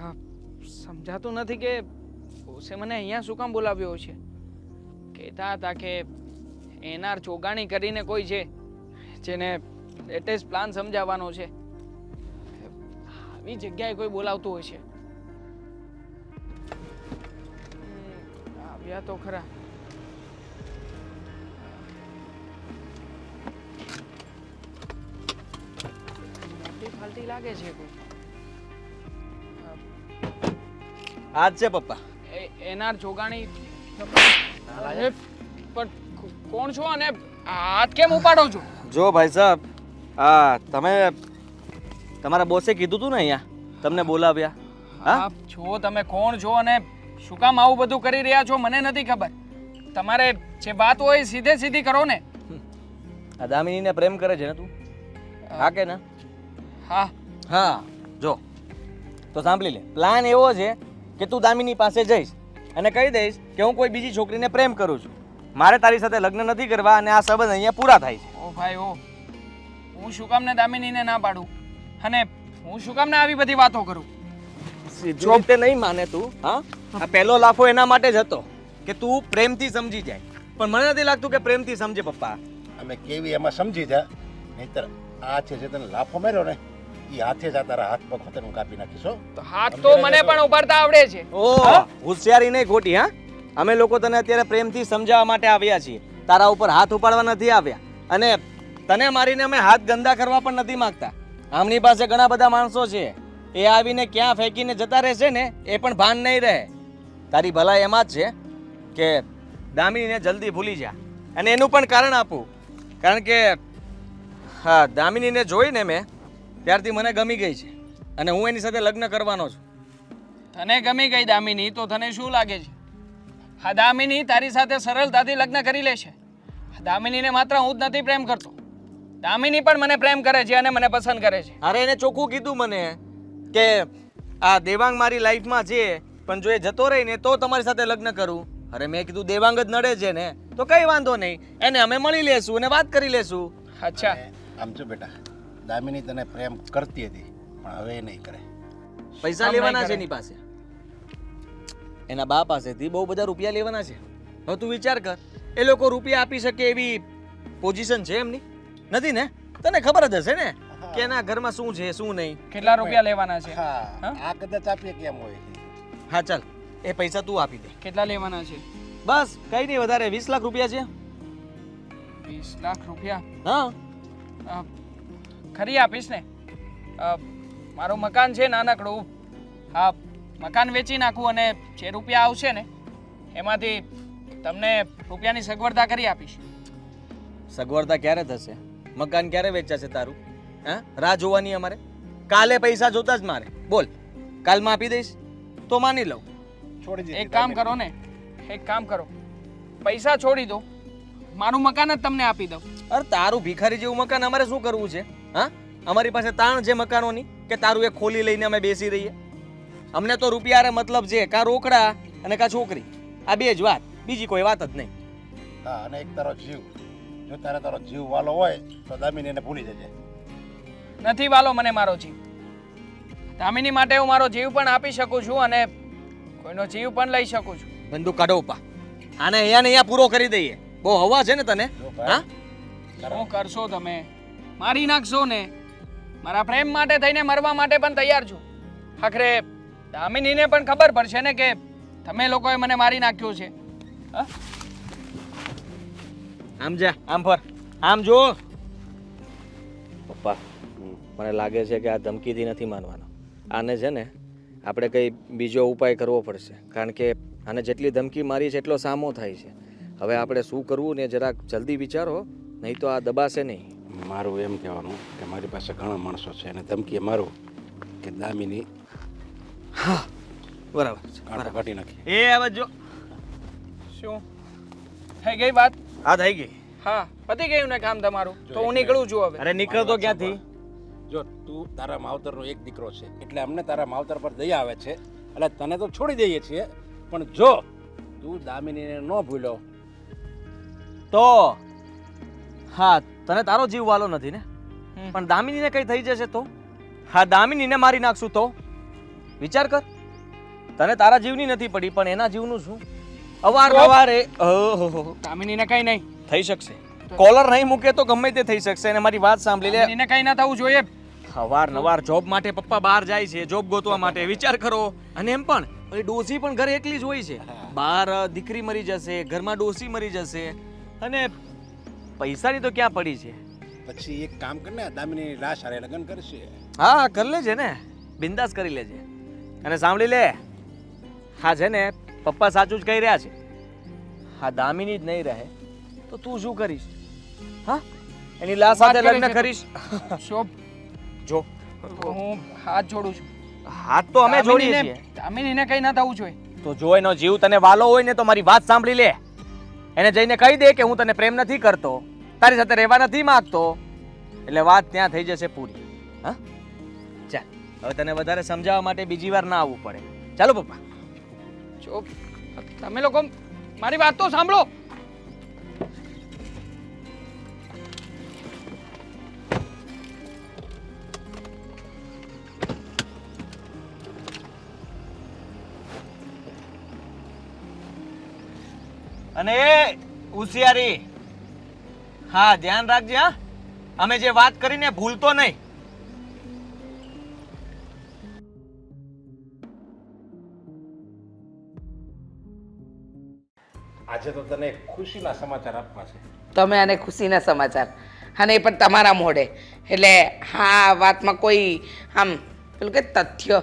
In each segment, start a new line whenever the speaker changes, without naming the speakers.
હા, સમજાતું નથી કે બોસે મને અહીંયા શું કામ બોલાવ્યો છે? કહેતા હતા કે એનાર ચોગાણી કરીને કોઈ છે, જેને લેટેસ્ટ પ્લાન સમજાવવાનો છે. આવી જગ્યાએ કોઈ બોલાવતું હોય છે. આવ્યા તો ખરા. મોટી ફાલતી લાગે છે કોઈ.
આજ છે પપ્પા.
એનાર જોગાણી પણ કોણ છો અને હાથ કેમ ઉપાડો છો?
જો ભાઈ સાહેબ હા તમે તમારા બોસે કીધું તું ને અહીંયા તમને બોલાવ્યા. હા?
આપ છો તમે કોણ છો અને શું કામ આવું બધું કરી રહ્યા છો મને નથી ખબર. તમારે જે વાત હોય સીધે સીધી કરો ને.
આ દામિનીને પ્રેમ કરે છે ને તું? હા કે ના?
હા.
હા જો. તો સાંભળી લે. પ્લાન એવો છે કે તું દામિની પાસે જઈશ અને કહી દઈશ કે હું કોઈ બીજી છોકરીને પ્રેમ કરું છું. મારે તારી સાથે લગ્ન નથી કરવા અને આ સંબંધ અહીંયા પૂરા થાય છે.
ઓ ભાઈ ઓ. હું શું કામને દામિનીને ના પાડું? અને હું શું કામને આવી બધી વાતો કરું?
જોબ તે નહીં માને તું હા? આ પહેલો લાફો એના માટે જ હતો કે તું પ્રેમથી સમજી જાય. પણ મને નથી લાગતું કે પ્રેમથી સમજે પપ્પા.
અમે કેવી એમાં સમજી જા. નહીતર આ છે જે તને લાફો માર્યો ને એ હાથે જ તારા હાથ પગ હોતે હું કાપી નાખીશો
હાથ તો મને પણ ઉપાડતા આવડે છે.
ઓ હોશિયારી નહીં ખોટી હા? અમે લોકો તને અત્યારે પ્રેમથી સમજાવવા માટે આવ્યા છીએ. તારા ઉપર હાથ ઉપાડવા નથી આવ્યા. અને તને મારીને અમે હાથ ગંદા કરવા પણ નથી માંગતા. આમની પાસે ઘણા બધા માણસો છે. એ આવીને ક્યાં ફેંકીને જતા રહેશે ને એ પણ ભાન નહીં રહે. તારી ભલાઈ એમાં જ છે કે દામિનીને જલ્દી ભૂલી જા. અને એનું પણ કારણ આપું. કારણ કે હા દામિનીને જોઈને મેં ત્યારથી મને ગમી ગઈ છે અને હું એની સાથે લગ્ન કરવાનો છું.
તને ગમી ગઈ દામિની તો તને શું લાગે છે? હા દામિની તારી સાથે સરળતાથી લગ્ન કરી લેશે દામિનીને માત્ર હું જ નથી પ્રેમ કરતો. દામિની પણ મને પ્રેમ કરે છે અને મને પસંદ કરે છે.
અરે એને ચોખ્ખું કીધું મને કે આ દેવાંગ મારી લાઈફમાં છે પણ જો એ જતો રહી ને તો તમારી સાથે લગ્ન કરું. અરે મેં કીધું દેવાંગ જ નડે છે ને તો કઈ વાંધો નહીં. એને અમે મળી લેશું અને વાત કરી લેશું.
અચ્છા.
આમ છો બેટા. દામિની તને પ્રેમ કરતી હતી પણ હવે એ નહીં કરે.
પૈસા લેવાના છે એની પાસે. એના બા પાસેથી બહુ બધા રૂપિયા લેવાના છે. હવે તું વિચાર કર એ લોકો રૂપિયા આપી શકે એવી પોઝિશન છે એમની? નથી ને? તને ખબર જ હશે ને કે એના ઘરમાં શું છે શું નહીં?
કેટલા રૂપિયા લેવાના છે?
હા? આ કદાચ આપીએ કેમ હોય
હા ચાલ. એ પૈસા તું આપી દે.
કેટલા લેવાના છે?
બસ કઈ નહીં વધારે. વીસ લાખ રૂપિયા છે.
વીસ લાખ રૂપિયા?
હા.
ખરી આપીશ ને? મારું મકાન છે નાનકડું. હા મકાન વેચી નાખું અને જે રૂપિયા આવશે ને એમાંથી તમને રૂપિયાની સગવડતા કરી આપીશ.
સગવડતા ક્યારે થશે? મકાન ક્યારે વેચાશે તારું? હા? રાહ જોવાની અમારે? કાલે પૈસા જોતા જ મારે. બોલ કાલમાં આપી દઈશ? તો માની લઉં.
છોડી
એક કામ કરો ને એક કામ કરો. પૈસા છોડી દો. મારું મકાન જ તમને આપી દઉં.
અરે તારું ભિખારી જેવું મકાન અમારે શું કરવું છે? હા? અમારી પાસે તાણ છે મકાનોની કે તારું એ ખોલી લઈને અમે બેસી રહીએ? અમને તો રૂપિયા મતલબ છે કાં રોકડા અને કાં છોકરી. આ બે જ વાત બીજી કોઈ વાત જ નહીં.
હા અને એક તારો જીવ. જો તારે તારો જીવ વાલો હોય તો દામિની એને ભૂલી જજે.
નથી વાલો મને મારો જીવ. દામિની માટે હું મારો જીવ પણ આપી શકું છું અને કોઈનો જીવ પણ લઈ શકું છું.
બંદૂક કાઢો ઉપા. આને અહીંયા ને અહીંયા પૂરો કરી દઈએ. બહુ હવા છે ને તને? હા?
શું કરશો તમે? મારી નાખશો ને? મારા પ્રેમ માટે થઈને મરવા માટે પણ તૈયાર છું. આખરે દામિનીને પણ ખબર પડશે ને કે તમે લોકોએ મને મારી નાખ્યો છે?
આમ જા. આમ ફર. આમ જો. પપ્પા મને લાગે છે કે આ ધમકીથી નથી માનવાનો. આને છે ને આપણે કંઈ બીજો ઉપાય કરવો પડશે. કારણ કે આને જેટલી ધમકી મારી છે એટલો સામો થાય છે. હવે આપણે શું કરવું ને જરાક જલ્દી વિચારો નહીં તો આ દબાશે નહીં.
મારું એમ કહેવાનું કે મારી પાસે ઘણા માણસો છે અને ધમકીએ મારું કે દામિની
હા બરાબર છે
કાંટો કાઢી નાખી.
એ હવે જો.
શું? થઈ ગઈ વાત?
હા થઈ ગઈ.
હા પતી ગયું ને કામ તમારું? તો હું નીકળું છું હવે.
અરે નીકળતો ક્યાંથી?
જો તું તારા માવતરનો એક દીકરો છે. એટલે અમને તારા માવતર પર દયા આવે છે. એટલે તને તો છોડી દઈએ છીએ. પણ જો તું દામિનીને ન ભૂલો.
તો? હા તને તારો જીવ વાલો નથી ને? પણ દામિનીને કઈ થઈ જશે તો? હા દામિનીને મારી નાખશું તો? વિચાર કર. તને તારા જીવની નથી પડી પણ એના જીવનું શું? અવારનવાર એ ઓહોહો.
દામિનીને કઈ નહીં.
થઈ શકશે. કોલર નહીં મૂકે તો ગમે તે થઈ શકશે. અને મારી વાત સાંભળી લે.
એને કઈ ના થવું જોઈએ.
અવારનવાર જોબ માટે પપ્પા બહાર જાય છે જોબ ગોતવા માટે. વિચાર કરો. અને એમ પણ એ ડોસી પણ ઘરે એકલી જ હોય છે. બહાર દીકરી મરી જશે ઘરમાં ડોસી મરી જશે. અને પૈસાની તો ક્યાં પડી છે?
પછી એક કામ કર ને દામિની લાશ હારે લગ્ન કરશે.
હા કરી લેજે ને. બિંદાસ કરી લેજે. અને સાંભળી લે હા છે ને પપ્પા સાચું જ કહી રહ્યા છે. હા દામિની જ નહીં રહે તો તું શું કરીશ? હા? એની લાશ સાથે લગ્ન. કરીશ?
શોભ.
જો.
હું હાથ જોડું છું.
હાથ તો અમે જોડીએ છીએ.
દામિનીને કઈ ના થવું જોઈએ.
તો જો એનો જીવ તને વાલો હોય ને તો મારી વાત સાંભળી લે. એને જઈને કહી દે કે હું તને પ્રેમ નથી કરતો. તારી સાથે રહેવા નથી માંગતો. એટલે વાત ત્યાં થઈ જશે પૂરી. હા? ચાલ હવે તને વધારે સમજાવવા માટે બીજી વાર ના આવવું પડે. ચાલો પપ્પા.
જો તમે લોકો મારી વાત તો સાંભળો.
અને હોશિયારી હા ધ્યાન રાખજે હા. અમે જે વાત કરીને ભૂલતો નહીં.
આજે તો તને ખુશીના સમાચાર આપવા છે.
તમે આને ખુશીના સમાચાર. અને એ પણ તમારા મોઢે. એટલે હા વાતમાં કોઈ આમ પેલું કે તથ્ય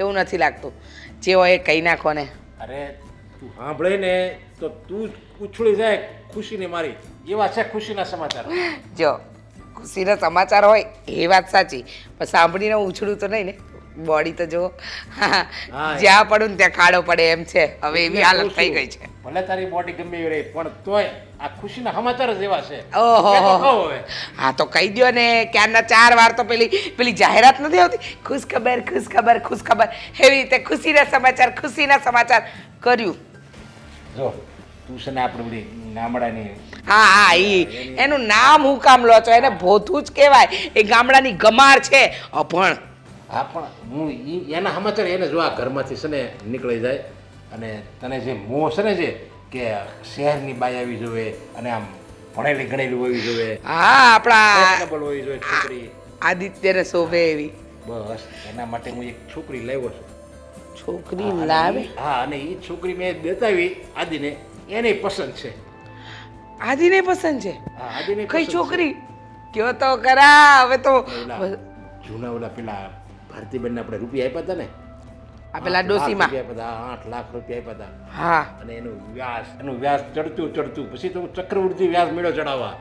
એવું નથી લાગતું. જે હોય એ કહી નાખો ને.
અરે તું સાંભળે ને તો તું ઉછળી જાય ખુશીને મારી. એવા છે ખુશીના સમાચાર.
જો ખુશીના સમાચાર હોય એ વાત સાચી પણ સાંભળીને ઉછળું તો નહીં ને. બોડી તો જો. જ્યાં પડું ને ત્યાં ખાડો પડે એમ છે. હવે એવી હાલત થઈ ગઈ છે.
ભલે તારી બોડી ગમે એવી રહી પણ તોય આ ખુશીના સમાચાર જ એવા છે.
ઓહો. હા તો કહી દ્યો ને ક્યારના ચાર વાર તો પેલી પેલી જાહેરાત નથી આવતી? ખુશ ખબર ખુશ ખબર ખુશ ખબર એવી રીતે ખુશીના સમાચાર ખુશીના સમાચાર કર્યું.
જો તું છે ને આપણે બધી ગામડાની
હા હા ઈ એનું નામ હું કામ લો છો એને ભોથું જ કહેવાય. એ ગામડાની ગમાર છે અભણ.
હા પણ હું ઈ એના સમાચાર એને જો આ ઘરમાંથી છે ને નીકળી જાય અને તને જે મોહ છે ને જે કે શહેરની બાઈ આવી જોવે અને આમ ભણેલી ગણેલી હોવી જોવે
હા આપણા
હોવી જોઈએ છોકરી.
આદિત્યને શોભે એવી.
બસ એના માટે હું એક છોકરી લાવ્યો છું.
છોકરી લાવે?
હા અને એ છોકરી મેં બતાવી આદિને એને પસંદ છે.
આદિને પસંદ છે?
આદિને
કઈ છોકરી? કયો તો કરા હવે તો
જૂના ઓલા પેલા ભારતીબેનને આપણે રૂપિયા આપ્યા હતા ને?
આ પેલા ડોસીમાં.
આપ્યા હતા, આઠ લાખ રૂપિયા આપ્યા હતા
હા.
અને એનું વ્યાસ એનું વ્યાજ ચડતું ચડતું. પછી તો ચક્રવૃદ્ધિ વ્યાજ મેળો ચડાવવા.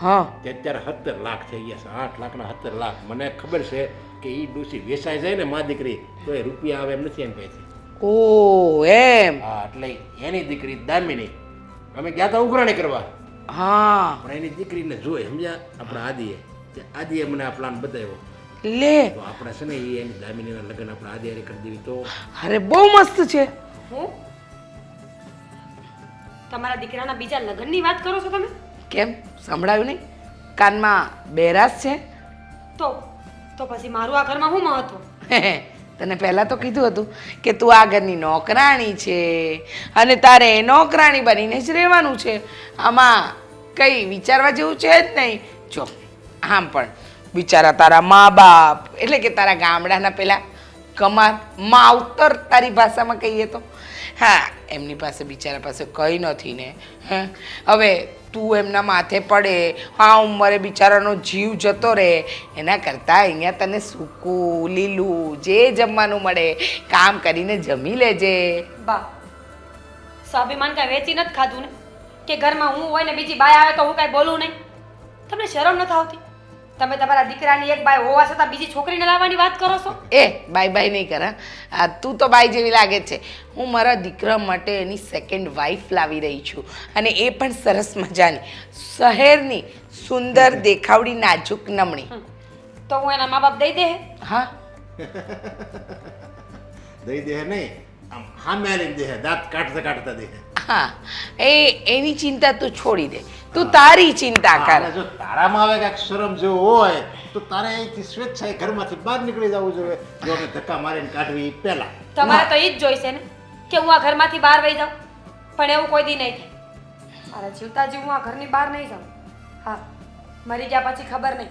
હા.
તે અત્યારે સત્તર લાખ થઈ ગયા છે આઠ લાખના સત્તર લાખ. મને ખબર છે કે એ ડોસી વેચાઈ જાય ને મા દીકરી તો એ રૂપિયા આવે એમ નથી એમ કહેતી
ઓ એમ.
હા એટલે એની દીકરી દામિની અમે ગયા હતા ઉઘરાણી કરવા.
હા.
પણ એની દીકરીને જોઈ સમજ્યા? આપણા આદિએ. તે આદિએ મને આ પ્લાન બતાવ્યો.
લે.
આપણે છે ને એ એની દામિનીના લગ્ન આપણે આદિ હારે કરી દેવી તો
અરે બહુ મસ્ત છે.
હું? તમારા દીકરાના બીજા લગ્નની વાત કરો છો તમે?
કેમ? સંભળાયું નહીં? કાનમાં બેરાસ છે?
તો તો પછી મારું આ ઘરમાં શું મહત્વ?
તને પહેલાં તો કીધું હતું કે તું આ ઘરની નોકરાણી છે અને તારે નોકરાણી બનીને જ રહેવાનું છે. આમાં કંઈ વિચારવા જેવું છે જ નહીં. જો આમ પણ. બિચારા તારા મા બાપ એટલે કે તારા ગામડાના પેલા કમાર માવતર તારી ભાષામાં કહીએ તો. હા એમની પાસે બિચારા પાસે કંઈ નથી ને હવે તું એમના માથે પડે, આ ઉંમરે બિચારાનો જીવ જતો રહે. એના કરતાં અહીંયા તને સૂકું, લીલું જે જમવાનું મળે, કામ કરીને જમી લેજે.
બા, સ્વાભિમાન કાંઈ વેચી નથી ખાધું ને? કે ઘરમાં હું હોય ને બીજી બાય આવે તો હું કાંઈ બોલું નહીં? તમને શરમ નથી આવતી? તમે તમારા દીકરાની એક બાઈ હોવા છતાં બીજી છોકરીને લાવવાની વાત કરો છો?
એ બાય બાય નહીં કરા આ તું તો બાય જેવી લાગે છે. હું મારા દીકરા માટે એની સેકન્ડ વાઈફ લાવી રહી છું. અને એ પણ સરસ મજાની. શહેરની સુંદર દેખાવડી નાજુક નમણી.
તો હું એના મા બાપ દઈ દે
હા?
દઈ દે નહીં? આમ હા મેરી દે દાંત કાઢતા કાઢતા દે
હા. એ એની ચિંતા તું છોડી દે. તું તારી ચિંતા કર.
જો તારામાં આવે કાંઈક શરમ જો હોય તો તારે અહીંથી સ્વેચ્છાએ ઘરમાંથી બહાર નીકળી જવું જોઈએ. જો અમે ધક્કા મારીને કાઢવી એ પહેલા.
તમારે તો એ જ જોઈશે ને કે હું આ ઘરમાંથી બહાર વહી જાઉં. પણ એવું કોઈ દી નહીં થાય. મારા જીવતા જીવ હું આ ઘરની બહાર નહીં જાઉં. હા મરી ગયા પછી ખબર નહીં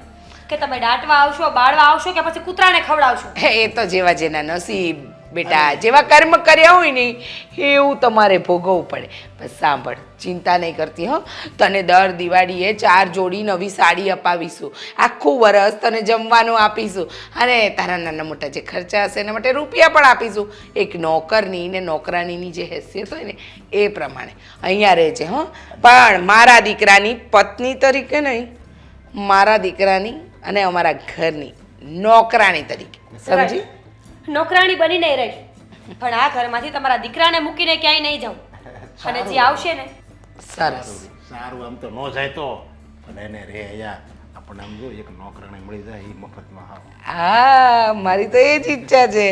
કે તમે દાટવા આવશો બાળવા આવશો કે પછી કૂતરાને ખવડાવશો?
એ તો જેવા જેના નસીબ. બેટા જેવા કર્મ કર્યા હોય ને એવું તમારે ભોગવવું પડે. બસ સાંભળ ચિંતા નહીં કરતી હો. તને દર દિવાળીએ ચાર જોડી નવી સાડી અપાવીશું. આખું વરસ તને જમવાનું આપીશું. અને તારા નાના મોટા જે ખર્ચા હશે એના માટે રૂપિયા પણ આપીશું. એક નોકરની ને નોકરાનીની જે હેસિયત હોય ને એ પ્રમાણે. અહીંયા રહેજે હો. પણ મારા દીકરાની પત્ની તરીકે નહીં મારા દીકરાની અને અમારા ઘરની નોકરાણી તરીકે. સમજી?
નોકરાણી બનીને રહીશ. પણ આ ઘરમાંથી તમારા દીકરાને મૂકીને ક્યાંય નહીં જાઉં. અને જે આવશે ને
સરસ.
સારું આમ તો ન જાય તો. પણ એને રે અહીંયા આપણને આમ જો એક નોકરાણી મળી જાય એ મફતમાં હાવ.
હા મારી તો એ જ ઈચ્છા છે.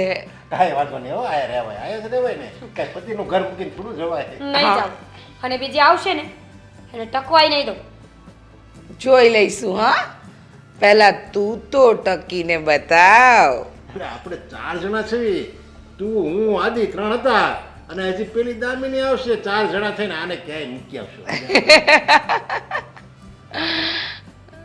કાંઈ વાંધો નહીં હો આયા રહેવાય આયા જ રહેવાય ને. કાંઈ પતિનું ઘર મૂકીને થોડું જવાય.
નહીં જાઉં. અને બીજી આવશે ને એને ટકવાય નહીં દઉં.
જોઈ લઈશું હા. પહેલા તું તો ટકીને બતાવ.
અરે આપણે ચાર જણા છીએ. તું, હું, આદિ, ત્રણ હતા. અને હજી પેલી દામિની આવશે, ચાર જણા થઈને આને ક્યાંય મૂકી આવશું.